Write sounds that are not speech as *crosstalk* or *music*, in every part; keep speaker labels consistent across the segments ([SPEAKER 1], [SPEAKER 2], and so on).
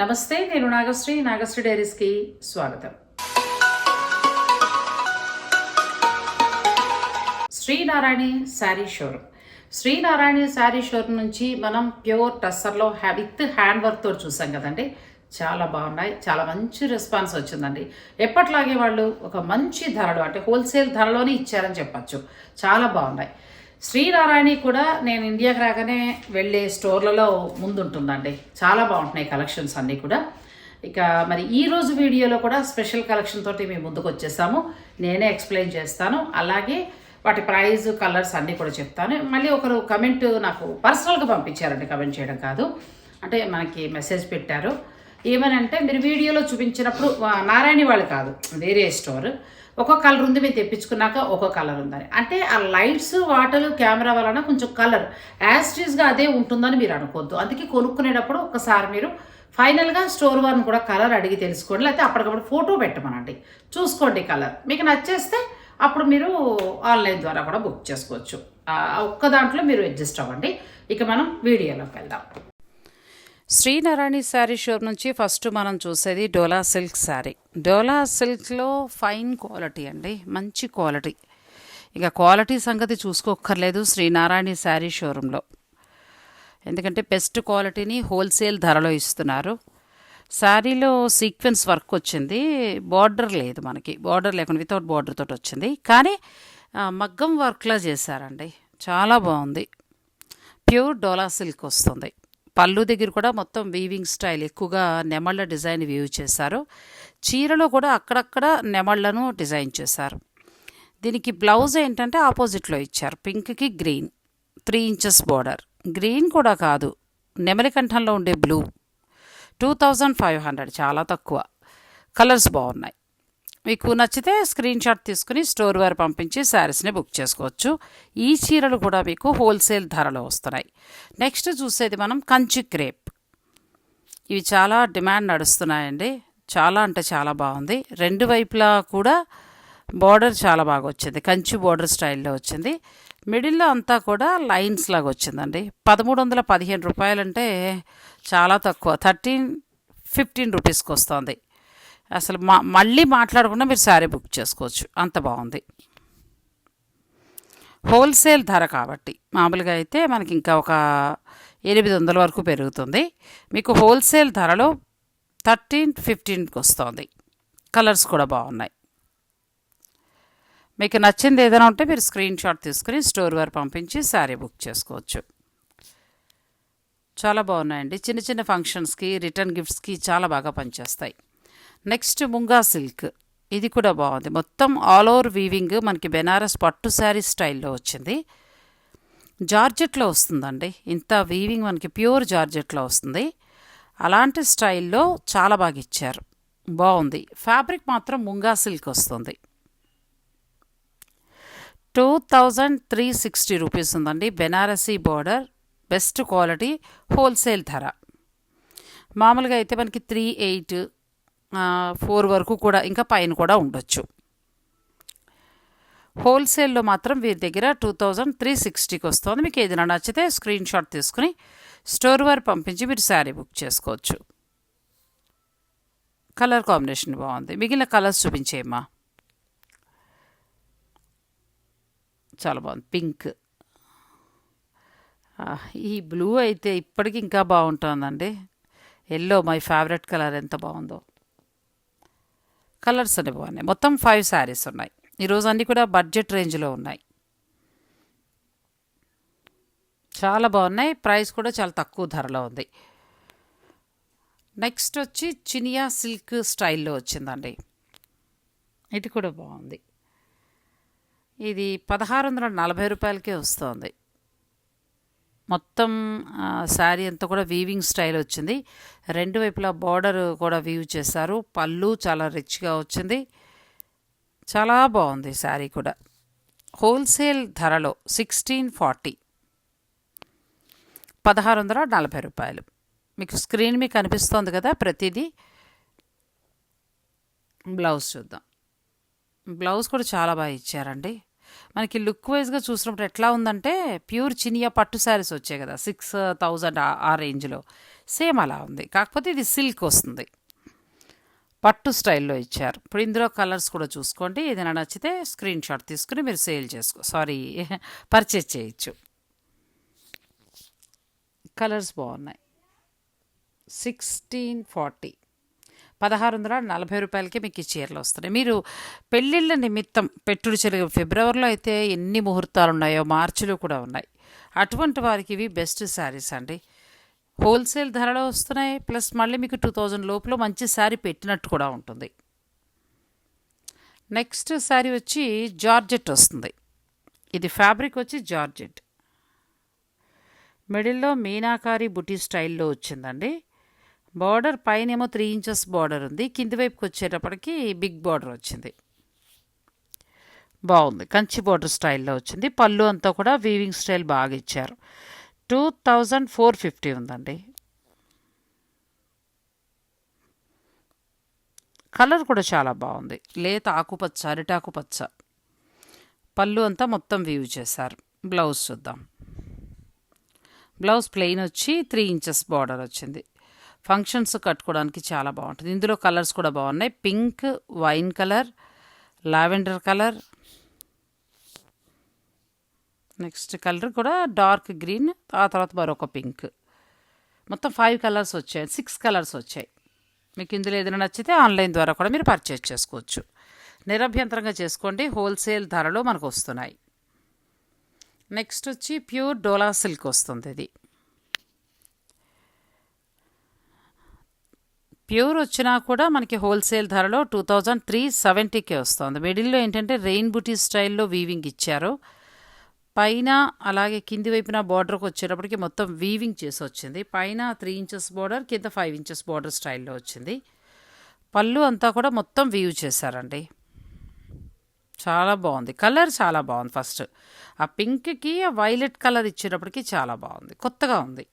[SPEAKER 1] నమస్తే నేను నాగశ్రీ. నాగశ్రీ డైరీస్కి స్వాగతం. Srinarayani sari showroom. Srinarayana sari showroom నుంచి మనం ప్యూర్ టస్సర్లో హ్యా విత్ హ్యాండ్ వర్క్తో చూసాం కదండి. చాలా బాగున్నాయి. చాలా మంచి రెస్పాన్స్ వచ్చిందండి. ఎప్పట్లాగే వాళ్ళు ఒక మంచి ధరలు అంటే హోల్సేల్ ధరలోనే ఇచ్చారని చెప్పచ్చు. చాలా బాగున్నాయి. శ్రీనారాయణి కూడా నేను ఇండియాకి రాగానే వెళ్ళే స్టోర్లలో ముందుంటుందండి. చాలా బాగుంటున్నాయి కలెక్షన్స్ అన్నీ కూడా. ఇక మరి ఈ రోజు వీడియోలో కూడా స్పెషల్ కలెక్షన్ తోటి మేము ముందుకు వచ్చేసాము నేనే ఎక్స్ప్లెయిన్ చేస్తాను. అలాగే వాటి ప్రైజ్ కలర్స్ అన్నీ కూడా చెప్తాను. మళ్ళీ ఒకరు కమెంట్ నాకు పర్సనల్గా పంపించారండి. కమెంట్ చేయడం కాదు. అంటే మనకి మెసేజ్ పెట్టారు. ఏమనంటే మీరు వీడియోలో చూపించినప్పుడు నారాయణి వాళ్ళు కాదు వేరే స్టోర్. ఒక కలర్ ఉంది మీరు తెప్పించుకున్నాక ఒక కలర్ ఉందని. అంటే ఆ లైట్స్ వాటర్ కెమెరా వలన కొంచెం కలర్. యాస్టీస్గా అదే ఉంటుందని మీరు అనుకోవద్దు. అందుకే కొనుక్కునేటప్పుడు ఒకసారి మీరు ఫైనల్గా స్టోర్ వారిని కూడా కలర్ అడిగి తెలుసుకోండి. లేకపోతే అప్పటికప్పుడు ఫోటో పెట్టమనండి. చూసుకోండి కలర్. మీకు నచ్చేస్తే అప్పుడు మీరు ఆన్లైన్ ద్వారా కూడా బుక్ చేసుకోవచ్చు. ఒక్క దాంట్లో మీరు అడ్జస్ట్ అవ్వండి. ఇక మనం వీడియోలోకి వెళ్దాం. శ్రీనారాయణ శారీ షోర్ నుంచి ఫస్ట్ మనం చూసేది డోలా సిల్క్ శారీ. డోలా సిల్క్లో ఫైన్ క్వాలిటీ అండి మంచి క్వాలిటీ. ఇక క్వాలిటీ సంగతి చూసుకోక్కర్లేదు శ్రీనారాయణ శారీ షోరూంలో. ఎందుకంటే బెస్ట్ క్వాలిటీని హోల్సేల్ ధరలో ఇస్తున్నారు. శారీలో సీక్వెన్స్ వర్క్ వచ్చింది బార్డర్ లేదు మనకి. బార్డర్ లేకుండా వితౌట్ బార్డర్ తోటి వచ్చింది. కానీ మగ్గం వర్క్లా చేశారండి. చాలా బాగుంది. ప్యూర్ డోలా సిల్క్ వస్తుంది. పళ్ళు దగ్గర కూడా మొత్తం వీవింగ్ స్టైల్ ఎక్కువగా నెమళ్ళ డిజైన్ వీవ్ చేశారు. చీరలో కూడా అక్కడక్కడ నెమళ్ళను డిజైన్ చేశారు. దీనికి బ్లౌజ్ ఏంటంటే ఆపోజిట్లో ఇచ్చారు పింక్కి green three inches border green కూడా కాదు నెమలి కంఠంలో ఉండే blue two thousand five hundred చాలా తక్కువ. కలర్స్ బాగున్నాయి. మీకు నచ్చితే స్క్రీన్ షాట్ తీసుకుని స్టోర్ వారు పంపించి శారీస్ని బుక్ చేసుకోవచ్చు. ఈ చీరలు కూడా మీకు హోల్సేల్ ధరలో వస్తున్నాయి. నెక్స్ట్ చూసేది మనం కంచి క్రేప్. ఇవి చాలా డిమాండ్ నడుస్తున్నాయండి. చాలా అంటే చాలా బాగుంది. రెండు వైపులా కూడా బార్డర్ చాలా బాగా వచ్చింది. కంచి బార్డర్ స్టైల్లో వచ్చింది. మిడిల్లో అంతా కూడా లైన్స్ లాగా వచ్చిందండి. పదమూడు వందల పదిహేను రూపాయలంటే చాలా తక్కువ. థర్టీన్ ఫిఫ్టీన్ రూపీస్కి వస్తుంది. అసలు మా మళ్ళీ మాట్లాడకుండా మీరు శారీ బుక్ చేసుకోవచ్చు. అంత బాగుంది. హోల్సేల్ ధర కాబట్టి మామూలుగా అయితే మనకి ఇంకా ఒక ఎనిమిది వందల వరకు పెరుగుతుంది. మీకు హోల్సేల్ ధరలో థర్టీన్ ఫిఫ్టీన్కి వస్తుంది. కలర్స్ కూడా బాగున్నాయి. మీకు నచ్చింది ఏదైనా ఉంటే మీరు స్క్రీన్ షాట్ తీసుకుని స్టోర్ వారు పంపించి శారీ బుక్ చేసుకోవచ్చు. చాలా బాగున్నాయండి. చిన్న చిన్న ఫంక్షన్స్కి రిటర్న్ గిఫ్ట్స్కి చాలా బాగా పనిచేస్తాయి. Next munga silk. ఇది కూడా బాగుంది. మొత్తం ఆల్ ఓవర్ వీవింగ్ మనకి బెనారస్ పట్టు శారీ స్టైల్లో వచ్చింది. జార్జెట్లో వస్తుందండి. ఇంత వీవింగ్ మనకి ప్యూర్ జార్జెట్లో వస్తుంది. అలాంటి స్టైల్లో చాలా బాగా ఇచ్చారు. బాగుంది. ఫ్యాబ్రిక్ మాత్రం ముంగా సిల్క్ వస్తుంది. Two thousand three sixty rupees ఉందండి. Banarasi border. Best quality wholesale ధర. మామూలుగా అయితే మనకి త్రీ ఎయిట్ ఫోర్ వరకు కూడా ఇంకా పైన కూడా ఉండొచ్చు. హోల్సేల్లో మాత్రం వీరి దగ్గర టూ థౌజండ్ త్రీ సిక్స్టీకి వస్తుంది. మీకు ఏదైనా నచ్చితే స్క్రీన్ షాట్ తీసుకుని స్టోర్ వారు పంపించి మీరు శారీ బుక్ చేసుకోవచ్చు. కలర్ కాంబినేషన్ బాగుంది. మిగిలిన కలర్స్ చూపించేయమ్మా. చాలా బాగుంది. పింక్. ఈ బ్లూ అయితే ఇప్పటికి ఇంకా బాగుంటుందండి. ఎల్లో మై ఫేవరెట్ కలర్ ఎంత బాగుందో. కలర్స్ అన్ని బాగున్నాయి మొత్తం ఫైవ్ శారీస్ ఉన్నాయి. ఈరోజు అన్నీ కూడా బడ్జెట్ రేంజ్లో ఉన్నాయి. చాలా బాగున్నాయి. ప్రైస్ కూడా చాలా తక్కువ ధరలో ఉంది. నెక్స్ట్ వచ్చి చినియా సిల్క్ స్టైల్లో వచ్చిందండి. ఇది కూడా బాగుంది. ఇది పదహారు వందల నలభై రూపాయలకే వస్తుంది. మొత్తం శారీ అంతా కూడా వీవింగ్ స్టైల్ వచ్చింది. రెండు వైపులా బార్డర్ కూడా వీవ్ చేశారు. పళ్ళు చాలా రిచ్గా వచ్చింది. చాలా బాగుంది శారీ కూడా. హోల్సేల్ ధరలో సిక్స్టీన్ ఫార్టీ పదహారు వందల నలభై రూపాయలు. మీకు స్క్రీన్ మీకు కనిపిస్తోంది కదా ప్రతిదీ. బ్లౌజ్ చూద్దాం. బ్లౌజ్ కూడా చాలా బాగా ఇచ్చారండి. మనకి లుక్ వైజ్గా చూసినప్పుడు ఎట్లా ఉందంటే ప్యూర్ చినియా పట్టు శారీస్ వచ్చాయి కదా సిక్స్ థౌజండ్ ఆ రేంజ్లో సేమ్ అలా ఉంది. కాకపోతే ఇది సిల్క్ వస్తుంది. పట్టు స్టైల్లో ఇచ్చారు. ఇప్పుడు ఇందులో కలర్స్ కూడా చూసుకోండి. ఏదైనా నచ్చితే స్క్రీన్ షాట్ తీసుకుని మీరు సేల్ చేసుకో సారీ పర్చేజ్ *laughs* చేయొచ్చు. కలర్స్ బాగున్నాయి. సిక్స్టీన్ ఫార్టీ పదహారు వందల నలభై రూపాయలకి మీకు ఈ చీరలు వస్తున్నాయి. మీరు పెళ్ళిళ్ళ నిమిత్తం పెట్టుడు చెరుగు ఫిబ్రవరిలో అయితే ఎన్ని ముహూర్తాలు ఉన్నాయో మార్చిలో కూడా ఉన్నాయి. అటువంటి వారికి ఇవి బెస్ట్ శారీస్ అండి. హోల్సేల్ ధరలో వస్తున్నాయి ప్లస్ మళ్ళీ మీకు టూ థౌజండ్ లోపల మంచి శారీ పెట్టినట్టు కూడా ఉంటుంది. నెక్స్ట్ శారీ వచ్చి జార్జెట్ వస్తుంది. ఇది ఫ్యాబ్రిక్ వచ్చి జార్జెట్. మిడిల్లో మీనాకారి బుటీ స్టైల్లో వచ్చిందండి. బార్డర్ పైన ఏమో త్రీ ఇంచెస్ బార్డర్ ఉంది. కింది వైపుకి వచ్చేటప్పటికి బిగ్ బార్డర్ వచ్చింది. బాగుంది. కంచి బార్డర్ స్టైల్లో వచ్చింది. పళ్ళు అంతా కూడా వీవింగ్ స్టైల్ బాగా ఇచ్చారు. టూ థౌజండ్ ఫోర్ ఫిఫ్టీ ఉందండి. కలర్ కూడా చాలా బాగుంది. లేత ఆకుపచ్చ అరిటాకుపచ్చ. పళ్ళు అంతా మొత్తం వీవ్ చేశారు. బ్లౌజ్ చూద్దాం. బ్లౌజ్ ప్లెయిన్ వచ్చి త్రీ ఇంచెస్ బార్డర్ వచ్చింది. ఫంక్షన్స్ కట్టుకోవడానికి చాలా బాగుంటుంది. ఇందులో కలర్స్ కూడా బాగున్నాయి. Pink wine colour lavender colour. Next colour కూడా డార్క్ గ్రీన్ ఆ తర్వాత మరొక పింక్. మొత్తం ఫైవ్ కలర్స్ వచ్చాయి. సిక్స్ కలర్స్ వచ్చాయి. మీకు ఇందులో ఏదైనా నచ్చితే ఆన్లైన్ ద్వారా కూడా మీరు పర్చేజ్ చేసుకోవచ్చు. నిరభ్యంతరంగా చేసుకోండి. హోల్సేల్ ధరలో మనకు వస్తున్నాయి. నెక్స్ట్ వచ్చి ప్యూర్ డోలా సిల్క్ వస్తుంది ఇది. ప్యూర్ వచ్చినా కూడా మనకి హోల్సేల్ ధరలో టూ థౌజండ్ త్రీ సెవెంటీకే వస్తుంది. మిడిల్లో ఏంటంటే రెయిన్ బుటీ స్టైల్లో వీవింగ్ ఇచ్చారు. పైన అలాగే కింది వైపున బార్డర్కి వచ్చేటప్పటికి మొత్తం వీవింగ్ చేసి వచ్చింది. పైన త్రీ ఇంచెస్ బార్డర్ కింద ఫైవ్ ఇంచెస్ బార్డర్ స్టైల్లో వచ్చింది. పళ్ళు అంతా కూడా మొత్తం వీవ్ చేశారండి. చాలా బాగుంది. కలర్ చాలా బాగుంది ఫస్ట్. ఆ పింక్కి ఆ వైలెట్ కలర్ ఇచ్చేటప్పటికి చాలా బాగుంది. కొత్తగా ఉంది.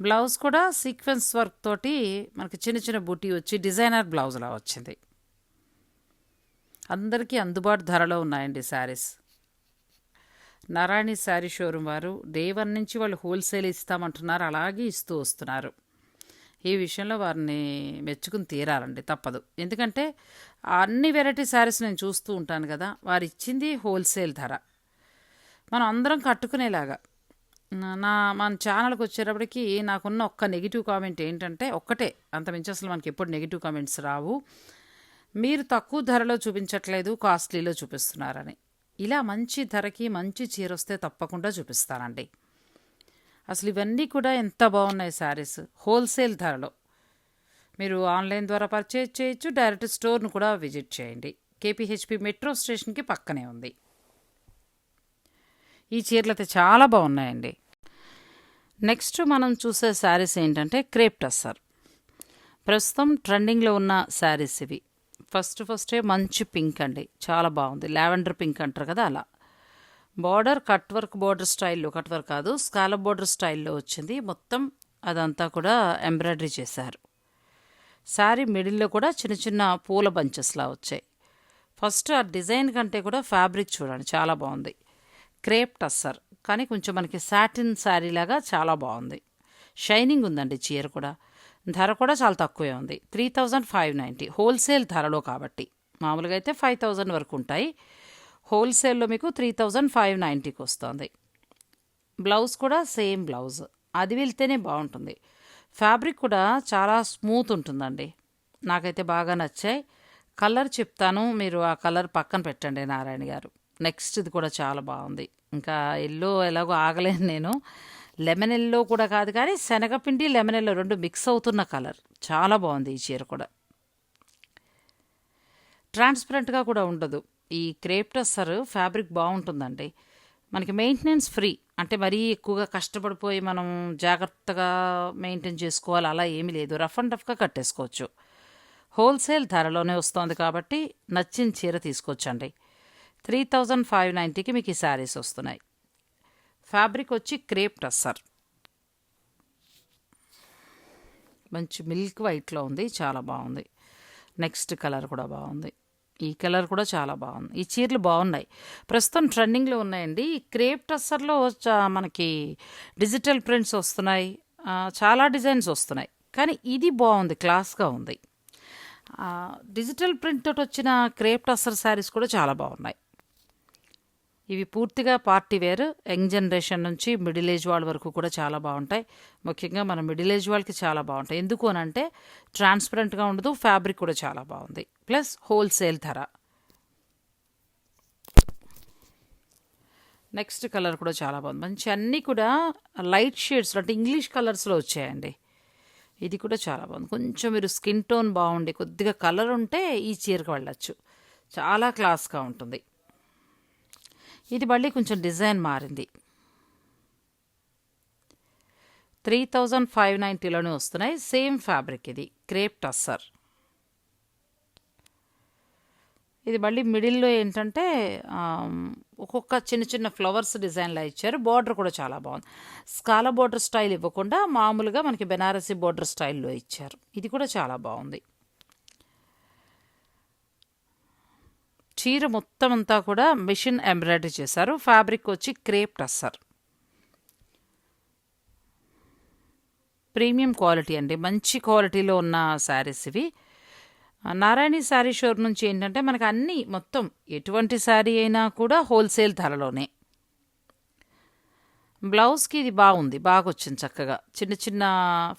[SPEAKER 1] బ్లౌజ్ కూడా సీక్వెన్స్ వర్క్ తోటి మనకి చిన్న చిన్న బుటీ వచ్చి డిజైనర్ బ్లౌజ్లా వచ్చింది. అందరికీ అందుబాటు ధరలో ఉన్నాయండి శారీస్. నారాయణి శారీ షోరూమ్ వారు డే వన్ నుంచి వాళ్ళు హోల్సేల్ ఇస్తామంటున్నారు అలాగే ఇస్తూ వస్తున్నారు. ఈ విషయంలో వారిని మెచ్చుకుని తీరాలండి తప్పదు. ఎందుకంటే అన్ని వెరైటీ శారీస్ నేను చూస్తూ ఉంటాను కదా వారు ఇచ్చింది హోల్సేల్ ధర. మనం అందరం కట్టుకునేలాగా. నా- మన ఛానల్కి వచ్చేటప్పటికి నాకున్న ఒక్క నెగిటివ్ కామెంట్ ఏంటంటే ఒక్కటే. అంతమించి అసలు మనకి ఎప్పుడు నెగిటివ్ కామెంట్స్ రావు. మీరు తక్కువ ధరలో చూపించట్లేదు కాస్ట్లీలో చూపిస్తున్నారని. ఇలా మంచి ధరకి మంచి చీర వస్తే తప్పకుండా చూపిస్తానండి. అసలు ఇవన్నీ కూడా ఎంత బాగున్నాయి శారీస్? హోల్సేల్ ధరలో. మీరు ఆన్లైన్ ద్వారా పర్చేజ్ చేయొచ్చు డైరెక్ట్ స్టోర్ను కూడా విజిట్ చేయండి. కేపీహెచ్పి మెట్రో స్టేషన్కి పక్కనే ఉంది. ఈ చీరలు అయితే చాలా బాగున్నాయండి. నెక్స్ట్ మనం చూసే శారీస్ ఏంటంటే క్రేప్ టస్సర్. ప్రస్తుతం ట్రెండింగ్లో ఉన్న శారీస్ ఇవి. ఫస్ట్ ఫస్టే మంచి పింక్ అండి. చాలా బాగుంది. లావెండర్ పింక్ అంటారు కదా అలా. బార్డర్ కట్ వర్క్ బార్డర్ స్టైల్లో కట్ వర్క్ కాదు స్కాలప్ బార్డర్ స్టైల్లో వచ్చింది. మొత్తం అదంతా కూడా ఎంబ్రాయిడరీ చేశారు. శారీ మిడిల్లో కూడా చిన్న చిన్న పూల బంచెస్లా వచ్చాయి. ఫస్ట్ ఆ డిజైన్ కంటే కూడా ఫ్యాబ్రిక్ చూడండి చాలా బాగుంది. క్రేప్ టస్సర్ కానీ కొంచెం మనకి సాటిన్ శారీ లాగా చాలా బాగుంది. షైనింగ్ ఉందండి చీర కూడా. ధర కూడా చాలా తక్కువే ఉంది. Three thousand five ninety. Wholesale ధరలో కాబట్టి. మామూలుగా అయితే ఫైవ్ థౌజండ్ వరకు ఉంటాయి. హోల్సేల్లో మీకు త్రీ థౌజండ్ ఫైవ్ నైంటీకి వస్తుంది. బ్లౌజ్ కూడా సేమ్ బ్లౌజ్. అది వెళ్తేనే బాగుంటుంది. ఫ్యాబ్రిక్ కూడా చాలా స్మూత్ ఉంటుందండి. నాకైతే బాగా నచ్చాయి. కలర్ చెప్తాను. మీరు ఆ కలర్ పక్కన పెట్టండి నారాయణ గారు. నెక్స్ట్ ఇది కూడా చాలా బాగుంది. ఇంకా ఎల్లో ఎలాగో ఆగలేను నేను. లెమన్ ఎల్లో కూడా కాదు కానీ శనగపిండి లెమన్ ఎల్లో రెండు మిక్స్ అవుతున్న కలర్. చాలా బాగుంది ఈ చీర కూడా. ట్రాన్స్పరెంట్గా కూడా ఉండదు. ఈ క్రేప్ టస్సర్ ఫ్యాబ్రిక్ బాగుంటుందండి. మనకి మెయింటెనెన్స్ ఫ్రీ. అంటే మరీ ఎక్కువగా కష్టపడిపోయి మనం జాగ్రత్తగా మెయింటైన్ చేసుకోవాలి అలా ఏమీ లేదు. రఫ్ అండ్ రఫ్గా కట్టేసుకోవచ్చు. హోల్సేల్ ధరలోనే వస్తుంది కాబట్టి నచ్చిన చీర తీసుకోవచ్చండి. త్రీ థౌజండ్ ఫైవ్ నైంటీకి మీకు ఈ శారీస్ వస్తున్నాయి. ఫ్యాబ్రిక్ వచ్చి క్రేప్ టస్సర్ మంచి మిల్క్ వైట్లో ఉంది చాలా బాగుంది. నెక్స్ట్ కలర్ కూడా బాగుంది. ఈ కలర్ కూడా చాలా బాగుంది. ఈ చీరలు బాగున్నాయి. ప్రస్తుతం ట్రెండింగ్లో ఉన్నాయండి. ఈ క్రేప్ టస్సర్లో మనకి డిజిటల్ ప్రింట్స్ వస్తున్నాయి. చాలా డిజైన్స్ వస్తున్నాయి. కానీ ఇది బాగుంది క్లాస్గా ఉంది. డిజిటల్ ప్రింట్ తోటి వచ్చిన క్రేప్ టస్సర్ శారీస్ కూడా చాలా బాగున్నాయి. ఇవి పూర్తిగా పార్టీ వేర్. యంగ్ జనరేషన్ నుంచి మిడిల్ ఏజ్ వాళ్ళ వరకు కూడా చాలా బాగుంటాయి. ముఖ్యంగా మన మిడిల్ ఏజ్ వాళ్ళకి చాలా బాగుంటాయి. ఎందుకు అని అంటే ట్రాన్స్పరెంట్గా ఉండదు ఫ్యాబ్రిక్ కూడా చాలా బాగుంది. ప్లస్ హోల్సేల్ ధర. నెక్స్ట్ కలర్ కూడా చాలా బాగుంది. మంచి అన్నీ కూడా లైట్ షేడ్స్ అంటే ఇంగ్లీష్ కలర్స్లో వచ్చాయండి. ఇది కూడా చాలా బాగుంది. కొంచెం మీరు స్కిన్ టోన్ బాగుండి కొద్దిగా కలర్ ఉంటే ఈ చీరకు వెళ్ళచ్చు. చాలా క్లాస్గా ఉంటుంది. ఇది మళ్ళీ కొంచెం డిజైన్ మారింది. త్రీ థౌజండ్ ఫైవ్ నైంటీలోనే వస్తున్నాయి. సేమ్ ఫ్యాబ్రిక్ ఇది. Crepe tussar. ఇది మళ్ళీ మిడిల్లో ఏంటంటే ఒక్కొక్క చిన్న చిన్న ఫ్లవర్స్ డిజైన్లా ఇచ్చారు. బార్డర్ కూడా చాలా బాగుంది. స్కాల బార్డర్ స్టైల్ ఇవ్వకుండా మామూలుగా మనకి బెనారసీ బార్డర్ స్టైల్లో ఇచ్చారు. ఇది కూడా చాలా బాగుంది. చీర మొత్తం అంతా కూడా మిషన్ ఎంబ్రాయిడరీ చేశారు. ఫ్యాబ్రిక్ వచ్చి క్రేప్ టస్సర్ ప్రీమియం క్వాలిటీ అండి. మంచి క్వాలిటీలో ఉన్న శారీస్ ఇవి. నారాయణి శారీ షోర్ నుంచి ఏంటంటే మనకు అన్నీ మొత్తం ఎటువంటి శారీ అయినా కూడా హోల్సేల్ ధరలోనే. బ్లౌజ్కి ఇది బాగుంది. బాగా వచ్చింది చక్కగా. చిన్న చిన్న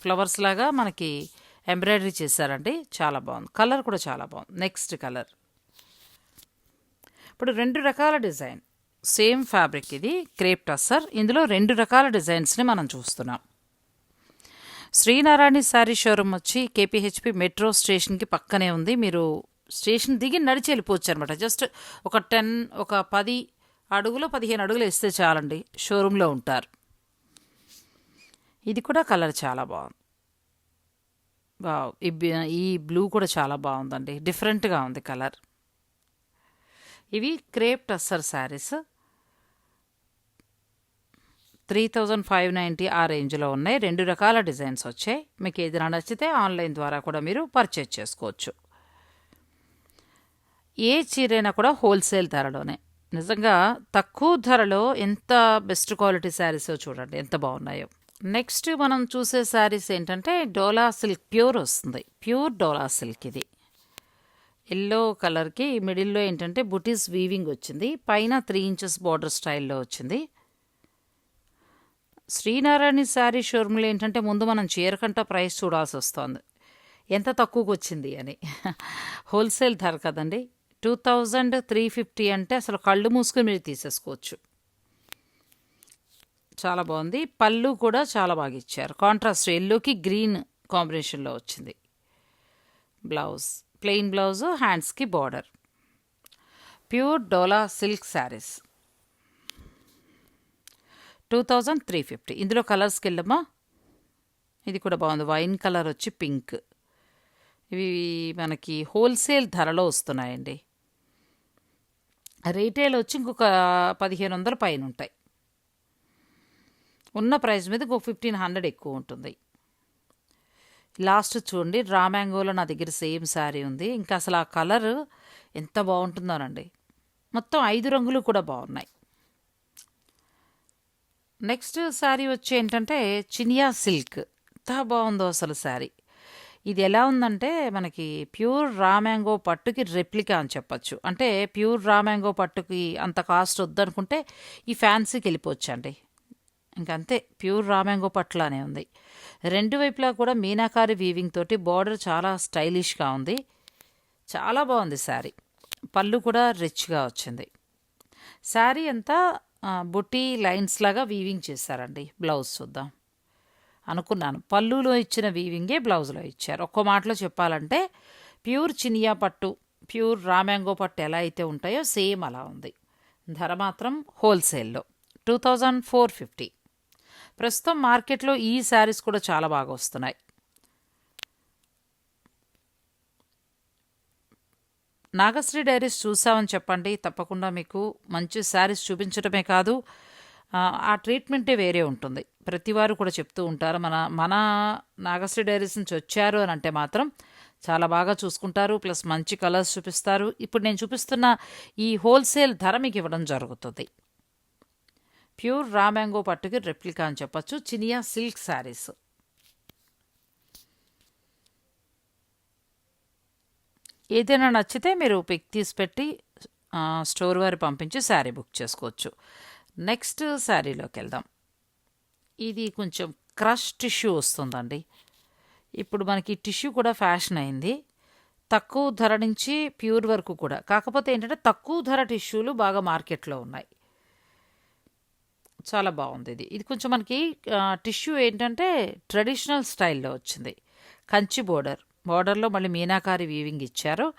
[SPEAKER 1] ఫ్లవర్స్ లాగా మనకి ఎంబ్రాయిడరీ చేశారండి. చాలా బాగుంది. కలర్ కూడా చాలా బాగుంది. Next colour. ఇప్పుడు రెండు రకాల డిజైన్. సేమ్ ఫ్యాబ్రిక్ ఇది క్రేప్ టస్సర్. ఇందులో రెండు రకాల డిజైన్స్ని మనం చూస్తున్నాం. శ్రీనారాయణ శారీ షోరూమ్ వచ్చి కేపీహెచ్పి మెట్రో స్టేషన్కి పక్కనే ఉంది. మీరు స్టేషన్ దిగి నడిచి వెళ్ళిపోవచ్చు అనమాట జస్ట్ ఒక టెన్ ఒక పది అడుగులు పదిహేను అడుగులు వేస్తే చాలండి. షోరూంలో ఉంటారు. ఇది కూడా కలర్ చాలా బాగుంది. వావ్, ఈ ఈ బ్లూ కూడా చాలా బాగుందండి. డిఫరెంట్గా ఉంది కలర్. ఇవి crepe tussar saris. Three thousand five ninety ఆ రేంజ్లో ఉన్నాయి. రెండు రకాల డిజైన్స్ వచ్చాయి. మీకు ఏదైనా నచ్చితే ఆన్లైన్ ద్వారా కూడా మీరు పర్చేజ్ చేసుకోవచ్చు. ఏ చీరైనా కూడా హోల్సేల్ ధరలోనే. నిజంగా తక్కువ ధరలో ఎంత బెస్ట్ క్వాలిటీ శారీసో చూడండి ఎంత బాగున్నాయో. నెక్స్ట్ మనం చూసే శారీస్ ఏంటంటే డోలా సిల్క్ ప్యూర్ వస్తుంది. ప్యూర్ డోలా సిల్క్ ఇది. ఎల్లో కలర్కి మిడిల్లో ఏంటంటే బుటీస్ వీవింగ్ వచ్చింది. పైన త్రీ ఇంచెస్ బార్డర్ స్టైల్లో వచ్చింది. శ్రీనారాయణ శారీ షోరూంలో ఏంటంటే ముందు మనం చీరకంట ప్రైస్ చూడాల్సి వస్తుంది. ఎంత తక్కువకి వచ్చింది అని. హోల్సేల్ ధర కదండి. టూ థౌజండ్ త్రీ ఫిఫ్టీ అంటే అసలు కళ్ళు మూసుకుని మీరు తీసేసుకోవచ్చు. చాలా బాగుంది. పళ్ళు కూడా చాలా బాగా ఇచ్చారు. కాంట్రాస్ట్ ఎల్లోకి గ్రీన్ కాంబినేషన్లో వచ్చింది. బ్లౌజ్. ప్లెయిన్ బ్లౌజ్ హ్యాండ్స్కి border pure dola silk saris two thousand three fifty ఇందులో కలర్స్కి వెళ్ళమ్మా ఇది కూడా బాగుంది. వైన్ కలర్ వచ్చి పింక్ ఇవి మనకి హోల్సేల్ ధరలో వస్తున్నాయండి. రీటైల్ వచ్చి ఇంకొక పదిహేను వందల పైన ఉంటాయి. ఉన్న ప్రైస్ మీద ఇంకొక ఫిఫ్టీన్ హండ్రెడ్ ఎక్కువ ఉంటుంది. లాస్ట్ చూడండి రా మ్యాంగోలో నా దగ్గర సేమ్ శారీ ఉంది. ఇంకా అసలు ఆ కలర్ ఎంత బాగుంటుందోనండి. మొత్తం ఐదు రంగులు కూడా బాగున్నాయి. నెక్స్ట్ శారీ వచ్చి ఏంటంటే చినియా సిల్క్. ఎంత బాగుందో అసలు శారీ. ఇది ఎలా ఉందంటే మనకి ప్యూర్ రా మ్యాంగో పట్టుకి రెప్లికా అని చెప్పచ్చు. అంటే ప్యూర్ రా మ్యాంగో పట్టుకి అంత కాస్ట్ వద్దనుకుంటే ఈ ఫ్యాన్సీకి వెళ్ళిపోవచ్చు అండి ఇంకంతే ప్యూర్ రామ్యాంగో పట్లానే ఉంది. రెండు వైపులా కూడా మీనాకారి వీవింగ్ తోటి బార్డర్ చాలా స్టైలిష్గా ఉంది. చాలా బాగుంది శారీ. పళ్ళు కూడా రిచ్గా వచ్చింది. శారీ అంతా బుట్టి లైన్స్ లాగా వీవింగ్ చేశారండి. బ్లౌజ్ చూద్దాం. అనుకున్నాను. పళ్ళులో ఇచ్చిన వీవింగే బ్లౌజ్లో ఇచ్చారు. ఒక్కో మాటలో చెప్పాలంటే ప్యూర్ చినియా పట్టు ప్యూర్ రామ్యాంగో పట్టు ఎలా అయితే ఉంటాయో సేమ్ అలా ఉంది. ధర మాత్రం హోల్సేల్లో టూ థౌజండ్ ఫోర్ ఫిఫ్టీ ప్రస్తుతం మార్కెట్లో ఈ శారీస్ కూడా చాలా బాగా వస్తున్నాయి. నాగశ్రీ డైరీస్ చూసామని చెప్పండి. తప్పకుండా మీకు మంచి శారీస్ చూపించడమే కాదు ఆ, ఆ ట్రీట్మెంటే వేరే ఉంటుంది. ప్రతివారు కూడా చెప్తూ ఉంటారు మన మన నాగశ్రీ డైరీస్ నుంచి వచ్చారు అని అంటే మాత్రం చాలా బాగా చూసుకుంటారు ప్లస్ మంచి కలర్స్ చూపిస్తారు. ఇప్పుడు నేను చూపిస్తున్న ఈ హోల్సేల్ ధర మీకు ఇవ్వడం జరుగుతుంది. ప్యూర్ రా మ్యాంగో పట్టుకి రెప్లికా అని చెప్పచ్చు. చినియా సిల్క్ శారీస్ ఏదైనా నచ్చితే మీరు పిక్ తీసి పెట్టి స్టోర్ వారు పంపించి శారీ బుక్ చేసుకోవచ్చు. నెక్స్ట్ శారీలోకి వెళ్దాం. ఇది కొంచెం క్రష్ టిష్యూ వస్తుందండి. ఇప్పుడు మనకి టిష్యూ కూడా ఫ్యాషన్ అయింది. తక్కువ ధర నుంచి ప్యూర్ వరకు కూడా. కాకపోతే ఏంటంటే తక్కువ ధర టిష్యూలు బాగా మార్కెట్లో ఉన్నాయి. చాలా బాగుంది ఇది. ఇది కొంచెం మనకి టిష్యూ ఏంటంటే ట్రెడిషనల్ స్టైల్లో వచ్చింది. కంచి బోర్డర్. బోర్డర్లో మళ్ళీ మీనాకారి వీవింగ్ ఇచ్చారు.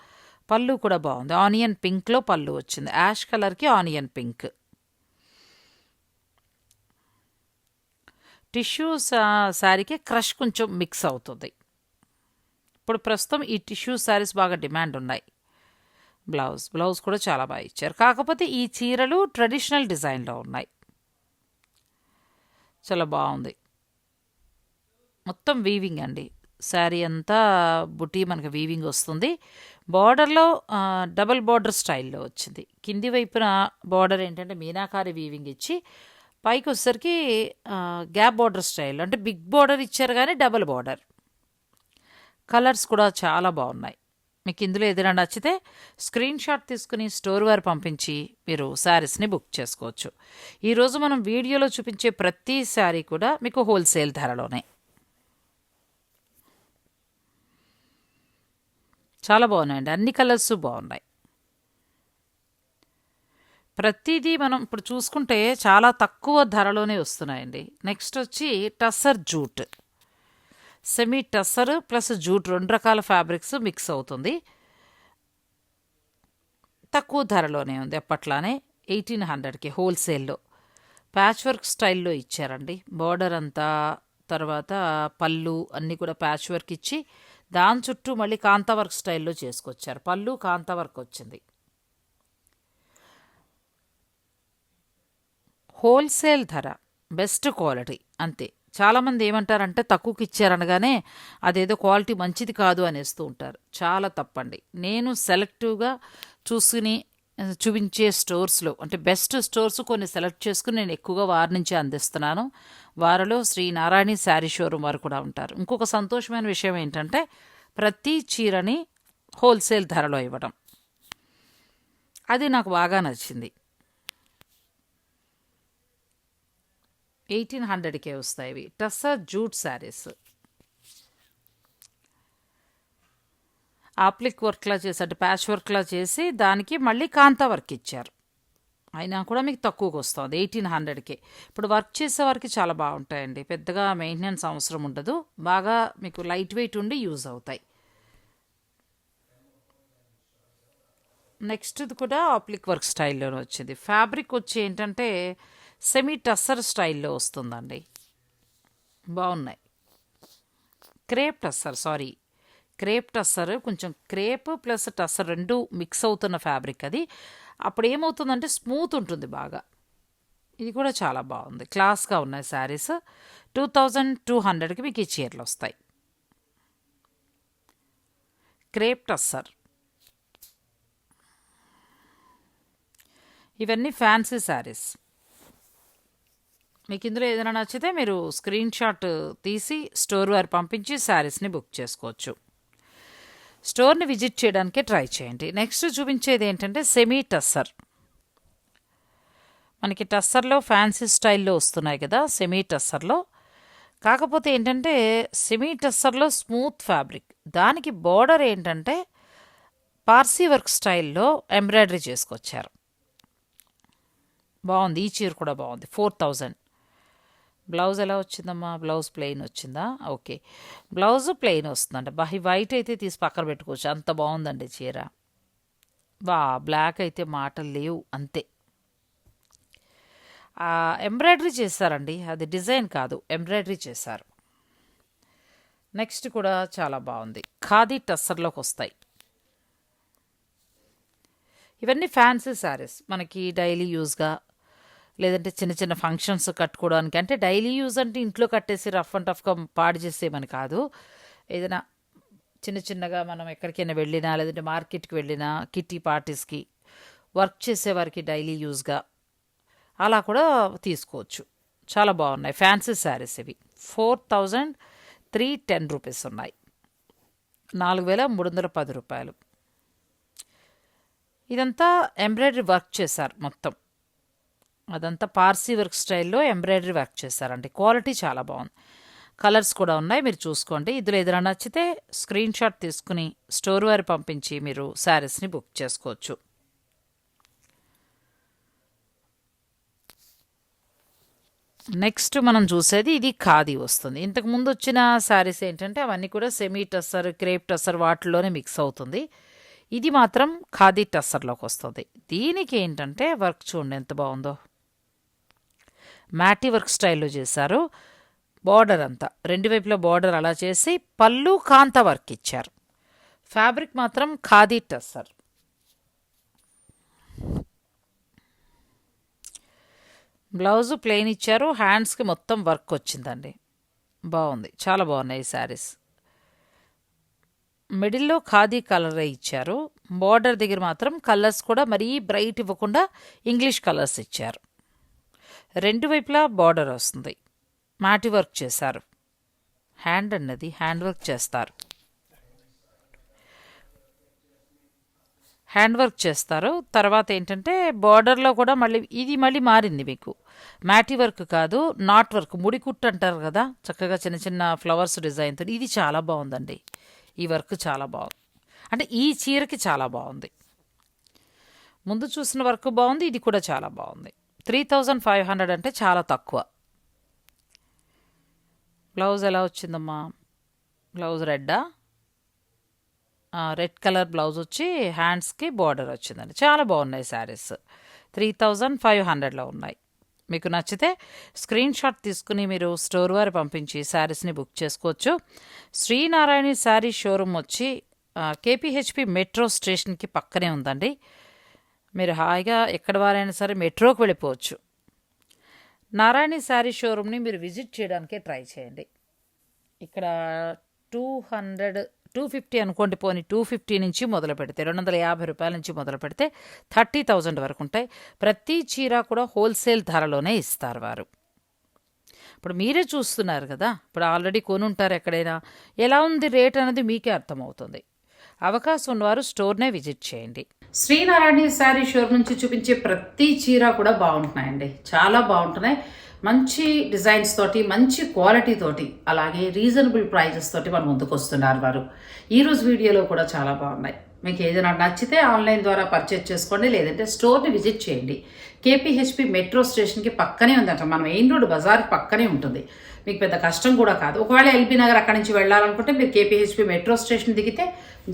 [SPEAKER 1] పళ్ళు కూడా బాగుంది. ఆనియన్ పింక్లో పళ్ళు వచ్చింది. యాష్ కలర్కి ఆనియన్ పింక్. టిష్యూ సా- శారీకి క్రష్ కొంచెం మిక్స్ అవుతుంది. ఇప్పుడు ప్రస్తుతం ఈ టిష్యూ శారీస్ బాగా డిమాండ్ ఉన్నాయి. బ్లౌజ్ బ్లౌజ్ కూడా చాలా బాగా ఇచ్చారు. కాకపోతే ఈ చీరలు ట్రెడిషనల్ డిజైన్లో ఉన్నాయి. చాలా బాగుంది. మొత్తం వీవింగ్ అండి. శారీ అంతా బుటీ మనకి వీవింగ్ వస్తుంది. బార్డర్లో డబల్ బార్డర్ స్టైల్లో వచ్చింది. కింది వైపున బార్డర్ ఏంటంటే మీనాకారి వీవింగ్ ఇచ్చి పైకి వచ్చేసరికి గ్యాప్ బార్డర్ స్టైల్ అంటే బిగ్ బార్డర్ ఇచ్చారు కానీ డబల్ బార్డర్ కలర్స్ కూడా చాలా బాగున్నాయి. మీకు ఇందులో ఏదైనా నచ్చితే స్క్రీన్ షాట్ తీసుకుని స్టోర్ వారు పంపించి మీరు శారీస్ని బుక్ చేసుకోవచ్చు. ఈరోజు మనం వీడియోలో చూపించే ప్రతి శారీ కూడా మీకు హోల్సేల్ ధరలోనే. చాలా బాగున్నాయండి. అన్ని కలర్స్ బాగున్నాయి. ప్రతిదీ మనం ఇప్పుడు చూసుకుంటే చాలా తక్కువ ధరలోనే వస్తున్నాయండి. నెక్స్ట్ వచ్చి tussar jute. Semi tussar plus jute రెండు రకాల ఫ్యాబ్రిక్స్ మిక్స్ అవుతుంది. తక్కువ ధరలోనే ఉంది అప్పట్లానే ఎయిటీన్ హండ్రెడ్కి హోల్సేల్లో. ప్యాచ్ వర్క్ స్టైల్లో ఇచ్చారండి. బార్డర్ అంతా తర్వాత పళ్ళు అన్నీ కూడా ప్యాచ్ వర్క్ ఇచ్చి దాని చుట్టూ మళ్ళీ కాంతా వర్క్ స్టైల్లో చేసుకొచ్చారు. పళ్ళు కాంతా వర్క్ వచ్చింది. హోల్సేల్ ధర బెస్ట్ క్వాలిటీ అంతే. చాలామంది ఏమంటారంటే తక్కువకి ఇచ్చారనగానే అదేదో క్వాలిటీ మంచిది కాదు అనేస్తూ ఉంటారు. చాలా తప్పండి. నేను సెలెక్టివ్గా చూసుకుని చూపించే స్టోర్స్లో అంటే బెస్ట్ స్టోర్స్ కొన్ని సెలెక్ట్ చేసుకుని నేను ఎక్కువగా వారి నుంచి అందిస్తున్నాను. వారిలో శ్రీ నారాయణి శారీ షోరూమ్ వారు కూడా ఉంటారు. ఇంకొక సంతోషమైన విషయం ఏంటంటే ప్రతి చీరని హోల్సేల్ ధరలో ఇవ్వడం. అది నాకు బాగా నచ్చింది. ఎయిటీన్ హండ్రెడ్కే వస్తాయి. ఇవి టస్సర్ జూట్ శారీస్. ఆప్లిక్ వర్క్లా చేసి అంటే ప్యాచ్ వర్క్లా చేసి దానికి మళ్ళీ కాంతా వర్క్ ఇచ్చారు. అయినా కూడా మీకు తక్కువకి వస్తుంది. ఎయిటీన్ హండ్రెడ్కి. ఇప్పుడు వర్క్ చేసే వారికి చాలా బాగుంటాయండి. పెద్దగా మెయింటెనెన్స్ అవసరం ఉండదు. బాగా మీకు లైట్ వెయిట్ ఉండి యూజ్ అవుతాయి. నెక్స్ట్ది కూడా ఆప్లిక్ వర్క్ స్టైల్లోనే వచ్చింది. ఫ్యాబ్రిక్ వచ్చి ఏంటంటే సెమీ టస్సర్ స్టైల్లో వస్తుందండి. బాగున్నాయి. Crepe tussar sari. Crepe tussar కొంచెం క్రేప్ ప్లస్ టస్సర్ రెండు మిక్స్ అవుతున్న ఫ్యాబ్రిక్ అది. అప్పుడు ఏమవుతుందంటే స్మూత్ ఉంటుంది బాగా. ఇది కూడా చాలా బాగుంది. క్లాస్గా ఉన్నాయి శారీస్. టూ థౌజండ్ టూ హండ్రెడ్కి మీకు ఈ చీరలు వస్తాయి. Crepe tussar. ఇవన్నీ ఫ్యాన్సీ శారీస్. మీకు ఇందులో ఏదైనా నచ్చితే మీరు స్క్రీన్ షాట్ తీసి స్టోర్ వారు పంపించి శారీస్ని బుక్ చేసుకోవచ్చు. స్టోర్ని విజిట్ చేయడానికి ట్రై చేయండి. నెక్స్ట్ చూపించేది ఏంటంటే సెమీ టస్సర్. మనకి టస్సర్లో ఫ్యాన్సీ స్టైల్లో వస్తున్నాయి కదా సెమీ టస్సర్లో. కాకపోతే ఏంటంటే సెమీ టస్సర్లో స్మూత్ ఫ్యాబ్రిక్. దానికి బోర్డర్ ఏంటంటే పార్సీ వర్క్ స్టైల్లో ఎంబ్రాయిడరీ చేసుకొచ్చారు. బాగుంది. ఈ చీర కూడా బాగుంది. Four thousand. బ్లౌజ్ ఎలా వచ్చిందమ్మా? బ్లౌజ్ ప్లెయిన్ వచ్చిందా? ఓకే. బ్లౌజ్ ప్లెయిన్ వస్తుందంట. బా వైట్ అయితే తీసి పక్కన పెట్టుకోవచ్చు. అంత బాగుందండి చీర. బా బ్లాక్ అయితే మాటలు లేవు అంతే. ఎంబ్రాయిడరీ చేశారండి అది డిజైన్ కాదు ఎంబ్రాయిడరీ చేశారు. నెక్స్ట్ కూడా చాలా బాగుంది. ఖాదీ టస్సర్లోకి వస్తాయి. ఇవన్నీ ఫ్యాన్సీ శారీస్ మనకి డైలీ యూజ్గా లేదంటే చిన్న చిన్న ఫంక్షన్స్ కట్టుకోవడానికి. అంటే డైలీ యూజ్ అంటే ఇంట్లో కట్టేసి రఫ్ అండ్ టఫ్గా పాడు చేసేమని కాదు. ఏదైనా చిన్న చిన్నగా మనం ఎక్కడికైనా వెళ్ళినా లేదంటే మార్కెట్కి వెళ్ళినా కిట్టి పార్టీస్కి వర్క్ చేసేవారికి డైలీ యూజ్గా అలా కూడా తీసుకోవచ్చు. చాలా బాగున్నాయి. ఫ్యాన్సీ శారీస్ ఇవి. Four thousand three ten rupees ఉన్నాయి. నాలుగు వేల మూడు వందల పది రూపాయలు.
[SPEAKER 2] ఇదంతా ఎంబ్రాయిడరీ వర్క్ చేశారు మొత్తం. అదంతా పార్సీ వర్క్ స్టైల్లో ఎంబ్రాయిడరీ వర్క్ చేశారండి. క్వాలిటీ చాలా బాగుంది. కలర్స్ కూడా ఉన్నాయి మీరు చూసుకోండి. ఇందులో ఏదైనా నచ్చితే స్క్రీన్ షాట్ తీసుకుని స్టోర్ వారి పంపించి మీరు శారీస్ని బుక్ చేసుకోవచ్చు. నెక్స్ట్ మనం చూసేది ఇది ఖాదీ వస్తుంది. ఇంతకు ముందు వచ్చిన శారీస్ ఏంటంటే అవన్నీ కూడా సెమీ టస్సర్ క్రేప్ టస్సర్ వాటిలోనే మిక్స్ అవుతుంది. ఇది మాత్రం ఖాదీ టస్సర్లోకి వస్తుంది. దీనికి ఏంటంటే వర్క్ చూడండి ఎంత బాగుందో. మ్యాటీ వర్క్ స్టైల్లో చేశారు. బార్డర్ అంతా. రెండు వైపులా బార్డర్ అలా చేసి పళ్ళు కాంత వర్క్ ఇచ్చారు. ఫ్యాబ్రిక్ మాత్రం ఖాదీ టస్సర్. బ్లౌజ్ ప్లెయిన్ ఇచ్చారు. హ్యాండ్స్కి మొత్తం వర్క్ వచ్చిందండి. బాగుంది. చాలా బాగున్నాయి శారీస్. మిడిల్లో ఖాదీ కలరే ఇచ్చారు. బార్డర్ దగ్గర మాత్రం కలర్స్ కూడా మరీ బ్రైట్ ఇవ్వకుండా ఇంగ్లీష్ కలర్స్ ఇచ్చారు. రెండు వైపులా బార్డర్ వస్తుంది. మాటి వర్క్ చేశారు. హ్యాండ్ అన్నది హ్యాండ్ వర్క్ చేస్తారు. హ్యాండ్ వర్క్ చేస్తారు. తర్వాత ఏంటంటే బార్డర్లో కూడా మళ్ళీ ఇది మళ్ళీ మారింది మీకు. మ్యాటి వర్క్ కాదు నాట్ వర్క్ ముడికుట్టు అంటారు కదా. చక్కగా చిన్న చిన్న ఫ్లవర్స్ డిజైన్తో ఇది చాలా బాగుందండి. ఈ వర్క్ చాలా బాగుంది. అంటే ఈ చీరకి చాలా బాగుంది. ముందు చూసిన వర్క్ బాగుంది ఇది కూడా చాలా బాగుంది. త్రీ థౌజండ్ ఫైవ్ హండ్రెడ్ అంటే చాలా తక్కువ. బ్లౌజ్ ఎలా వచ్చిందమ్మా? బ్లౌజ్ రెడ్డా? రెడ్ కలర్ బ్లౌజ్ వచ్చి హ్యాండ్స్కి బార్డర్ వచ్చిందండి. చాలా బాగున్నాయి శారీస్. త్రీ థౌజండ్ ఫైవ్ హండ్రెడ్లో ఉన్నాయి. మీకు నచ్చితే స్క్రీన్ షాట్ తీసుకుని మీరు స్టోర్ వారి పంపించి శారీస్ని బుక్ చేసుకోవచ్చు. శ్రీనారాయణ శారీ షోరూమ్ వచ్చి కేపీహెచ్పి మెట్రో స్టేషన్కి పక్కనే ఉందండి. మీరు హాయిగా ఎక్కడ వారైనా సరే మెట్రోకి వెళ్ళిపోవచ్చు. నారాయణ శారీ షోరూమ్ని మీరు విజిట్ చేయడానికి ట్రై చేయండి. ఇక్కడ టూ హండ్రెడ్ టూ ఫిఫ్టీ అనుకోండి పోనీ టూ ఫిఫ్టీ నుంచి మొదలు పెడితే రెండు వందల యాభై రూపాయల నుంచి మొదలు పెడితే థర్టీ థౌజండ్ వరకు ఉంటాయి. ప్రతి చీర కూడా హోల్సేల్ ధరలోనే ఇస్తారు వారు. ఇప్పుడు మీరే చూస్తున్నారు కదా ఇప్పుడు ఆల్రెడీ కొనుంటారు ఎక్కడైనా. ఎలా ఉంది రేట్ అనేది మీకే అర్థమవుతుంది. అవకాశం ఉన్నవారు స్టోర్నే విజిట్ చేయండి.
[SPEAKER 1] శ్రీనారాయణ శారీ షోర్ నుంచి చూపించే ప్రతి చీర కూడా బాగుంటున్నాయండి. చాలా బాగుంటున్నాయి. మంచి డిజైన్స్ తోటి మంచి క్వాలిటీ తోటి అలాగే రీజనబుల్ ప్రైజెస్ తోటి మన ముందుకు వస్తున్నారు వారు. ఈరోజు వీడియోలో కూడా చాలా బాగున్నాయి. మీకు ఏదైనా నచ్చితే ఆన్లైన్ ద్వారా పర్చేజ్ చేసుకోండి లేదంటే స్టోర్ని విజిట్ చేయండి. కేపీహెచ్పి మెట్రో స్టేషన్కి పక్కనే ఉందంట. మన మెయిన్ రోడ్ బజార్ పక్కనే ఉంటుంది. మీకు పెద్ద కష్టం కూడా కాదు. ఒకవేళ ఎల్బీ నగర్ అక్కడి నుంచి వెళ్ళాలనుకుంటే మీరు కేపీహెచ్పి మెట్రో స్టేషన్ దిగితే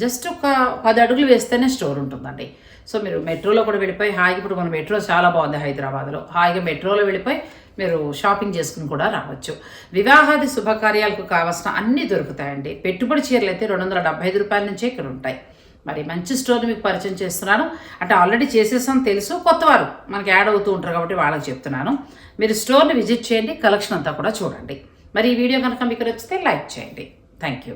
[SPEAKER 1] జస్ట్ ఒక పది అడుగులు వేస్తేనే స్టోర్ ఉంటుందండి. సో మీరు మెట్రోలో కూడా వెళ్ళిపోయి హాయిగా ఇప్పుడు మన మెట్రో చాలా బాగుంది హైదరాబాద్లో. హాయిగా మెట్రోలో వెళ్ళిపోయి మీరు షాపింగ్ చేసుకుని కూడా రావచ్చు. వివాహాది శుభకార్యాలకు కావాల్సిన అన్నీ దొరుకుతాయండి. పెట్టుబడి చీరలు అయితే రెండు వందల డెబ్బై ఐదు రూపాయల నుంచే ఇక్కడ ఉంటాయి. మరి మంచి స్టోర్ని మీకు పరిచయం చేస్తున్నాను. అంటే ఆల్రెడీ చేసేసాం తెలుసు కొత్తవారు మనకి యాడ్ అవుతూ ఉంటారు కాబట్టి వాళ్ళకి చెప్తున్నాను. మీరు స్టోర్ని విజిట్ చేయండి కలెక్షన్ అంతా కూడా చూడండి. మరి ఈ వీడియో కనుక మీకు నచ్చితే లైక్ చేయండి. Thank you